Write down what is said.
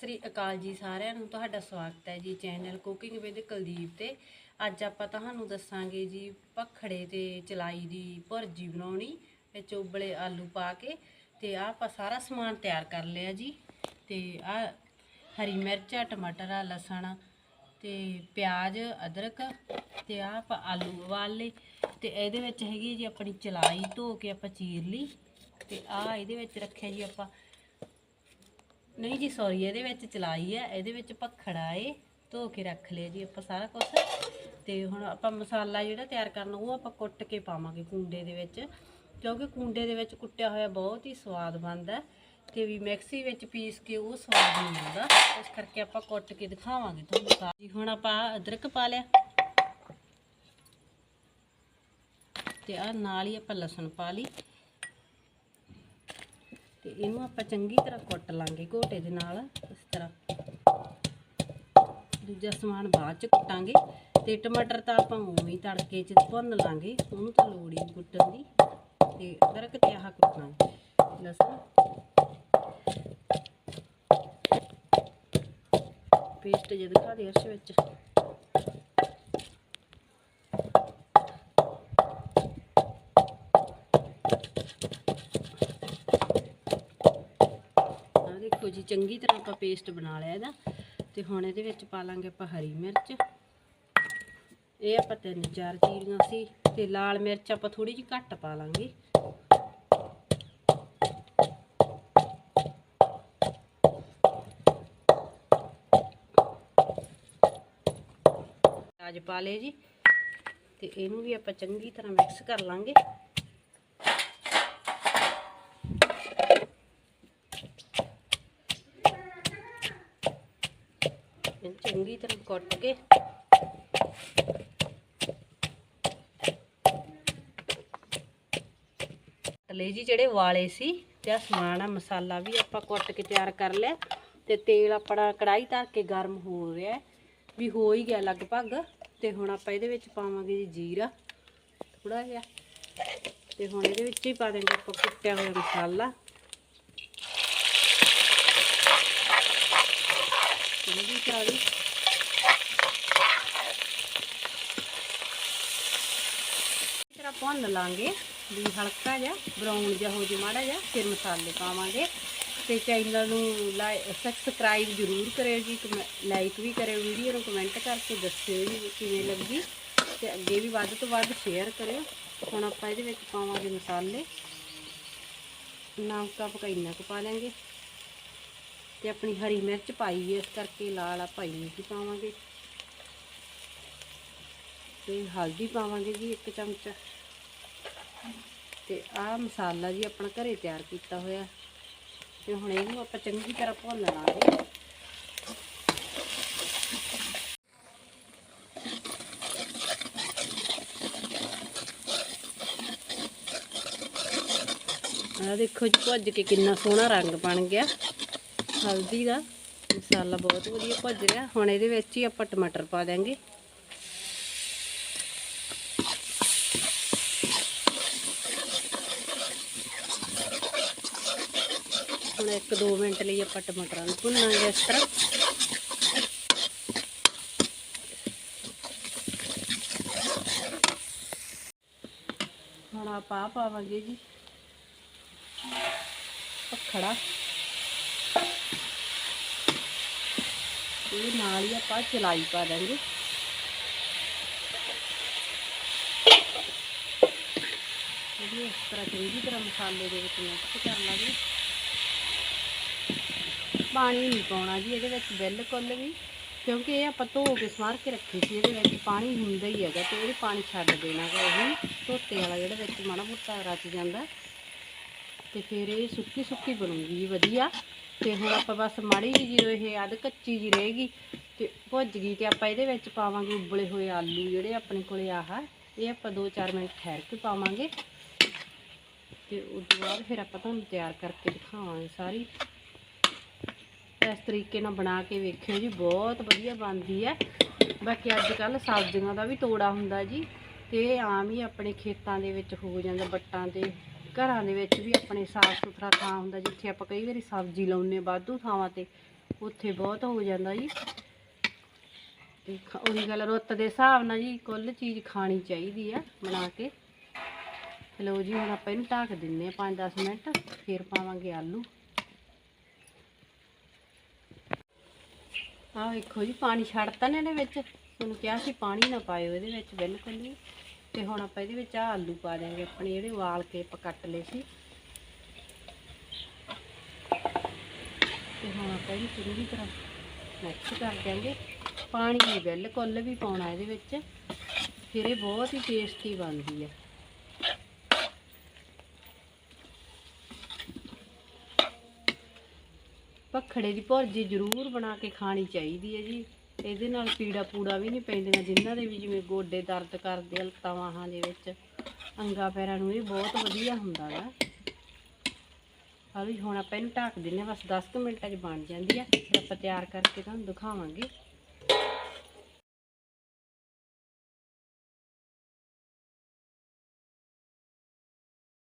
ਸ੍ਰੀ ਅਕਾਲ ਜੀ ਸਾਰਿਆਂ ਨੂੰ, ਤੁਹਾਡਾ ਸਵਾਗਤ ਹੈ ਜੀ ਚੈਨਲ ਕੁਕਿੰਗ ਵਿਦ ਕੁਲਦੀਪ ਤੇ। ਅੱਜ ਆਪਾਂ ਤੁਹਾਨੂੰ ਦੱਸਾਂਗੇ ਜੀ ਭਖੜੇ ਤੇ ਚਲਾਈ ਦੀ ਭੁਰਜੀ ਬਣਾਉਣੀ, ਵਿੱਚ ਉਬਲੇ ਆਲੂ ਪਾ ਕੇ ਤੇ ਆਹ ਆਪਾਂ ਸਾਰਾ ਸਮਾਨ ਤਿਆਰ ਕਰ ਲਿਆ ਜੀ। ਤੇ ਆ ਹਰੀ ਮਿਰਚ, ਟਮਾਟਰ ਆ ਲਸਣ ਤੇ ਪਿਆਜ਼, ਅਦਰਕ ਤੇ ਆਹ ਆਪਾਂ ਆਲੂ ਉਬਾਲ ਲਏ। ਤੇ ਇਹਦੇ ਵਿੱਚ ਹੈਗੀ ਜੀ ਆਪਣੀ ਚਲਾਈ ਧੋ ਕੇ ਆਪਾਂ ਚੀਰ ਲਈ। ਤੇ ਆ ਇਹਦੇ ਵਿੱਚ ਰੱਖਿਆ ਜੀ ਆਪਾਂ ਨਹੀਂ ਜੀ ਸੌਰੀ ਇਹਦੇ ਵਿੱਚ ਚਲਾਈ ਹੈ ਇਹਦੇ ਵਿੱਚ ਭਖੜਾ ਏ, ਧੋ ਕੇ ਰੱਖ ਲਿਆ ਜੀ ਆਪਾਂ ਸਾਰਾ ਕੁਝ ਤੇ ਹੁਣ ਆਪਾਂ ਮਸਾਲਾ ਜਿਹੜਾ ਤਿਆਰ ਕਰਨਾ, ਉਹ ਆਪਾਂ ਕੁੱਟ ਕੇ ਪਾਵਾਂਗੇ ਕੁੰਡੇ ਦੇ ਵਿੱਚ, ਕਿਉਂਕਿ ਕੁੰਡੇ ਦੇ ਵਿੱਚ ਕੁੱਟਿਆ ਹੋਇਆ ਬਹੁਤ ਹੀ ਸਵਾਦ ਬਣਦਾ ਹੈ। ਤੇ ਵੀ ਮਿਕਸੀ ਵਿੱਚ ਪੀਸ ਕੇ ਉਹ ਸਵਾਦ ਨਹੀਂ ਆਉਂਦਾ ਇਸ ਕਰਕੇ ਆਪਾਂ ਕੁੱਟ ਕੇ ਦਿਖਾਵਾਂਗੇ ਤੁਹਾਨੂੰ ਜੀ, ਹੁਣ ਆਪਾਂ ਅਦਰਕ ਪਾ ਲਿਆ। ਤੇ ਆ ਨਾਲ ਹੀ ਆਪਾਂ ਲਸਣ ਪਾ ਲਈ। ਤੇ ਇਹਨੂੰ ਆਪਾਂ ਚੰਗੀ ਤਰ੍ਹਾਂ ਕੁੱਟ ਲਾਂਗੇ ਘੋਟੇ ਦੇ ਨਾਲ, ਇਸ ਤਰ੍ਹਾਂ। ਦੂਜਾ ਸਮਾਨ ਬਾਅਦ ਚ ਕੁੱਟਾਂਗੇ ਤੇ ਟਮਾਟਰ ਤਾਂ ਆਪਾਂ ਉਵੇਂ ਹੀ ਤੜਕੇ ਚ ਭੁੰਨ ਲਾਂਗੇ, ਉਹਨੂੰ ਤਾਂ ਲੋੜ ਹੀ ਕੁੱਟਣ ਦੀ। ਤੇ ਅਦਰਕ ਤੇ ਆਹ ਕੁੱਟਾਂਗੇ, ਲਸਣ। ਪੇਸਟ ਜੇ ਦਿਖਾ ਦੇ ਅਰਸ਼ ਵਿੱਚ। ਚੰਗੀ ਤਰ੍ਹਾਂ ਆਪਾਂ ਪੇਸਟ ਬਣਾ ਲਿਆ ਇਹਦਾ ਤੇ ਹੁਣ ਇਹਦੇ ਵਿੱਚ ਪਾ ਲਾਂਗੇ ਆਪਾਂ ਹਰੀ ਮਿਰਚ। ਇਹ ਆਪਾਂ ਤਿੰਨ ਚਾਰ ਚੀਰੀਆਂ ਸੀ ਤੇ ਲਾਲ ਮਿਰਚ ਆਪਾਂ ਥੋੜੀ ਜਿਹੀ ਘੱਟ ਪਾ ਲਾਂਗੇ। ਪਿਆਜ਼ ਪਾ ਲਏ ਜੀ ਤੇ ਇਹਨੂੰ ਵੀ ਆਪਾਂ ਚੰਗੀ ਤਰ੍ਹਾਂ ਮਿਕਸ ਕਰ ਲਾਂਗੇ ਇਹਨੂੰ ਚੰਗੀ ਤਰ੍ਹਾਂ ਕੁੱਟ ਕੇ। ਲੈ ਜੀ, ਜਿਹੜੇ ਵਾਲੇ ਸੀ, ਤੇ ਆ ਸਮਾਨ ਆ, ਮਸਾਲਾ ਵੀ ਆਪਾਂ ਕੁੱਟ ਕੇ ਤਿਆਰ ਕਰ ਲਿਆ। ਤੇ ਤੇਲ ਆਪਣਾ ਕੜਾਈ ਧਰ ਕੇ ਗਰਮ ਹੋ ਰਿਹਾ ਵੀ ਹੋ ਹੀ ਗਿਆ ਲਗਭਗ। ਤੇ ਹੁਣ ਆਪਾਂ ਇਹਦੇ ਵਿੱਚ ਪਾਵਾਂਗੇ ਜੀ ਜੀਰਾ ਥੋੜਾ ਜਿਹਾ। ਤੇ ਹੁਣ ਇਹਦੇ ਵਿੱਚ ਹੀ ਪਾ ਦੇਂਗੇ ਆਪਾਂ ਕੁੱਟਿਆ ਹੋਇਆ ਮਸਾਲਾ। ਚੰਗੀ ਤਰ੍ਹਾਂ ਦੀ ਇਸ ਤਰ੍ਹਾਂ ਭੁੰਨ ਲਾਂਗੇ। ਵੀ ਹਲਕਾ ਜਿਹਾ ਬਰਾਊਨ ਜਿਹਾ ਹੋ ਜੇ ਮਾੜਾ ਜਿਹਾ, ਫਿਰ ਮਸਾਲੇ ਪਾਵਾਂਗੇ। ਤੇ ਚੈਨਲ ਨੂੰ ਸਬਸਕ੍ਰਾਈਬ ਜ਼ਰੂਰ ਕਰਿਓ ਜੀ ਲਾਈਕ ਵੀ ਕਰਿਓ ਵੀਡੀਓ ਨੂੰ ਕਮੈਂਟ ਕਰਕੇ ਦੱਸਿਓ ਜੀ ਕਿਵੇਂ ਲੱਗੀ। ਤੇ ਅੱਗੇ ਵੀ ਵੱਧ ਤੋਂ ਵੱਧ ਸ਼ੇਅਰ ਕਰਿਓ। ਹੁਣ ਆਪਾਂ ਇਹਦੇ ਵਿੱਚ ਪਾਵਾਂਗੇ ਮਸਾਲੇ। ਨਮਕ ਆਪਾਂ ਇੰਨਾ ਕੁ ਪਾ ਲਾਂਗੇ। ਤੇ ਆਪਣੀ ਹਰੀ ਮਿਰਚ ਪਾਈ ਹੈ, ਇਸ ਕਰਕੇ ਲਾਲ ਆਪਾਂ ਇੰਨੀ ਕੁ ਪਾਵਾਂਗੇ। ਤੇ ਹਲਦੀ ਪਾਵਾਂਗੇ ਜੀ ਇੱਕ ਚਮਚਾ। ਤੇ ਆਹ ਮਸਾਲਾ ਜੀ ਆਪਣਾ ਘਰੇ ਤਿਆਰ ਕੀਤਾ ਹੋਇਆ। ਤੇ ਹੁਣ ਇਹਨੂੰ ਆਪਾਂ ਚੰਗੀ ਤਰ੍ਹਾਂ ਭੁੰਨ ਲਾਂਗੇ। ਆ ਦੇਖੋ ਜੀ, ਭੁੱਜ ਕੇ ਕਿੰਨਾ ਸੋਹਣਾ ਰੰਗ ਬਣ ਗਿਆ। ਹਲਦੀ ਦਾ ਮਸਾਲਾ ਬਹੁਤ ਵਧੀਆ ਭੁੱਜ ਰਿਹਾ। ਹੁਣ ਇਹਦੇ ਵਿੱਚ ਹੀ ਆਪਾਂ ਟਮਾਟਰ ਪਾ ਦਾਂਗੇ ਹੁਣ 1-2 ਮਿੰਟ ਲਈ ਆਪਾਂ ਟਮਾਟਰਾਂ ਨੂੰ ਭੁੰਨਾਂਗੇ ਇਸ ਤਰ੍ਹਾਂ। ਹੁਣ ਆਪਾਂ ਆਹ ਪਾਵਾਂਗੇ ਜੀ। ਪਖੜਾ। ਇਹ ਨਾਲ ਹੀ ਆਪਾਂ ਚਲਾਈ ਪਾ ਦਾਂਗੇ। ਇਹ ਇਸ ਤਰ੍ਹਾਂ ਚੰਗੀ ਤਰ੍ਹਾਂ ਮਸਾਲੇ ਦੇ ਵਿੱਚ ਮਿਕਸ ਕਰ ਲਾਂਗੇ। ਪਾਣੀ ਨਹੀਂ ਪਾਉਣਾ ਜੀ, ਇਹਦੇ ਵਿੱਚ ਬਿਲਕੁਲ ਵੀ, ਕਿਉਂਕਿ ਇਹ ਆਪਾਂ ਧੋ ਕੇ ਸਵਾਰ ਕੇ ਰੱਖੀ ਸੀ, ਇਹਦੇ ਵਿੱਚ ਪਾਣੀ ਹੁੰਦਾ ਹੀ ਹੈਗਾ ਤੇ ਇਹ ਪਾਣੀ ਛੱਡ ਦੇਣਾ ਗਾ ਉਹ ਧੋਤੇ ਵਾਲਾ ਜਿਹੜਾ ਵਿੱਚ ਮਾੜਾ ਮੋਟਾ ਰਚ ਜਾਂਦਾ। ਤੇ ਫਿਰ ਇਹ ਸੁੱਕੀ ਸੁੱਕੀ ਬਣੂਗੀ ਜੀ, ਵਧੀਆ। ਤੇ ਹੁਣ ਆਪਾਂ ਬਸ ਮਾੜੀ ਜਿਹੀ ਜਦੋਂ ਇਹ ਅੱਧ ਕੱਚੀ ਜੀ ਰਹੇਗੀ ਤੇ ਭੁੱਜ ਗਈ ਤੇ ਆਪਾਂ ਇਹਦੇ ਵਿੱਚ ਪਾਵਾਂਗੇ ਉਬਲੇ ਹੋਏ ਆਲੂ ਜਿਹੜੇ ਆਪਣੇ ਕੋਲੇ ਆਹ, ਇਹ ਆਪਾਂ 2-4 ਮਿੰਟ ਠਹਿਰ ਕੇ ਪਾਵਾਂਗੇ। ਤੇ ਉਸ ਤੋਂ ਬਾਅਦ ਫਿਰ ਆਪਾਂ ਤੁਹਾਨੂੰ ਤਿਆਰ ਕਰਕੇ ਦਿਖਾਵਾਂਗੇ ਸਾਰੀ। ਇਸ ਤਰੀਕੇ ਨਾਲ ਬਣਾ ਕੇ ਵੇਖਿਓ ਜੀ, ਬਹੁਤ ਵਧੀਆ ਬਣਦੀ ਹੈ। ਬਾਕੀ ਅੱਜ ਕੱਲ ਸਬਜ਼ੀਆਂ ਦਾ ਵੀ ਤੋੜਾ ਹੁੰਦਾ ਜੀ, ਤੇ ਆਮ ਹੀ ਆਪਣੇ ਖੇਤਾਂ ਦੇ ਵਿੱਚ ਹੋ ਜਾਂਦਾ, ਬੱਟਾਂ ਤੇ, ਘਰਾਂ ਦੇ ਵਿੱਚ ਵੀ ਆਪਣੇ ਸਾਫ਼ ਸੁਥਰਾ ਥਾਂ ਹੁੰਦਾ, ਜਿੱਥੇ ਆਪਾਂ ਕਈ ਵਾਰੀ ਸਬਜ਼ੀ ਲਾਉਂਦੇ ਵਾਧੂ ਥਾਵਾਂ ਤੇ, ਉੱਥੇ ਬਹੁਤ ਹੋ ਜਾਂਦਾ ਜੀ। ਤੇ ਉਹੀ ਗੱਲ ਰੁੱਤ ਦੇ ਹਿਸਾਬ ਨਾਲ ਜੀ, ਕੁੱਲ ਚੀਜ਼ ਖਾਣੀ ਚਾਹੀਦੀ ਆ ਬਣਾ ਕੇ। ਲਓ ਜੀ, ਹੁਣ ਆਪਾਂ ਇਹਨੂੰ ਢੱਕ ਦਿੰਨੇ ਆ 5-10 ਮਿੰਟ, ਫਿਰ ਪਾਵਾਂਗੇ ਆਲੂ। ਆਹ ਵੇਖੋ ਜੀ, ਪਾਣੀ ਛੱਡਤਾ ਨੇ ਇਹਦੇ ਵਿੱਚ। ਤੁਹਾਨੂੰ ਕਿਹਾ ਸੀ ਪਾਣੀ ਨਾ ਪਾਇਓ ਇਹਦੇ ਵਿੱਚ ਬਿਲਕੁਲ ਨਹੀਂ ਤੇ ਹੁਣ ਆਪਾਂ ਇਹਦੇ ਵਿੱਚ ਆ ਆਲੂ ਪਾ ਦਿਆਂਗੇ, ਆਪਣੇ ਜਿਹੜੇ ਉਬਾਲ ਕੇ ਆਪਾਂ ਕੱਟ ਲਏ ਸੀ। ਤੇ ਹੁਣ ਆਪਾਂ ਇਹਨੂੰ ਚੰਗੀ ਤਰ੍ਹਾਂ ਮਿਕਸ ਕਰ ਦਿਆਂਗੇ। ਪਾਣੀ ਨਹੀਂ ਬਿਲਕੁਲ ਵੀ ਪਾਉਣਾ ਇਹਦੇ ਵਿੱਚ। ਫਿਰ ਇਹ ਬਹੁਤ ਹੀ ਟੇਸਟੀ ਬਣਦੀ ਹੈ। ਭਖੜੇ ਦੀ ਭੁਰਜੀ ਜ਼ਰੂਰ ਬਣਾ ਕੇ ਖਾਣੀ ਚਾਹੀਦੀ ਹੈ ਜੀ। ਇਹਦੇ ਨਾਲ ਪੀੜਾ ਪੂੜਾ ਵੀ ਨਹੀਂ ਪੈਂਦੀਆਂ ਜਿਨ੍ਹਾਂ ਦੇ ਵੀ ਜਿਵੇਂ ਗੋਡੇ ਦਰਦ ਕਰਦੇ ਆ ਲੱਤਾਂ ਬਾਹਾਂ ਦੇ ਵਿੱਚ। ਅੰਗਾ ਪੈਰਾਂ ਨੂੰ ਇਹ ਬਹੁਤ ਵਧੀਆ ਹੁੰਦਾ ਗਾ। ਆ ਵੀ ਹੁਣ ਆਪਾਂ ਇਹਨੂੰ ਢੱਕ ਦਿੰਨੇ ਆ ਬਸ 10 ਕੁ ਮਿੰਟਾਂ 'ਚ ਬਣ ਜਾਂਦੀ ਆ ਫਿਰ ਆਪਾਂ ਤਿਆਰ ਕਰਕੇ ਤੁਹਾਨੂੰ ਦਿਖਾਵਾਂਗੇ।